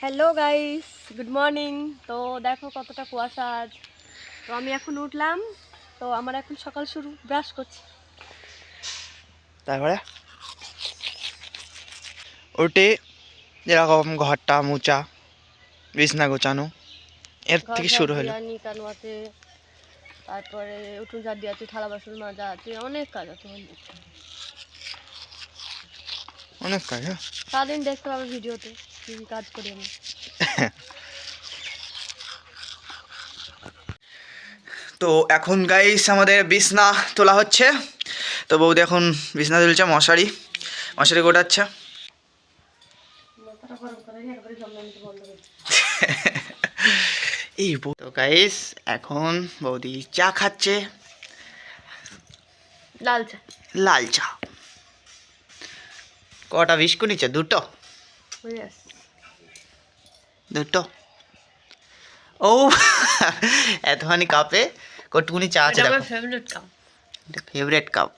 Hello guys good morning তো দেখো কতটা কুয়াশা আজ। তো আমি এখন উঠলাম। তো আমার এখন সকাল শুরু। ব্রাশ করছি। তারপরে? উঠে যেরকম ঘরটা মোচা বিছনা গোছানো এর থেকে শুরু হলো। আছে তারপরে উঠুন ঝাড় দিয়ে আছে থালা বাসন মাজা আছে অনেক কাজ আছে অনেক। কাজ হ্যাঁ? সারাদিন দেখতে পাবে ভিডিওতে কি কাজ করি আমি। তো এখন গাইস আমাদের বিছনা তোলা হচ্ছে। তো বৌদি এখন বিছনা তুলছে মশারি। মশারি গোটাচ্ছে। এই তো গাইস এখন বৌদি চা খাচ্ছে। লাল চা। লাল চা। কটা বিস্কুট নিচ্ছে দুটো. দুটো? ও এতখানি কাপে কটুকুনি চা আছে ফেভারিট কাপ ফেভারিট কাপ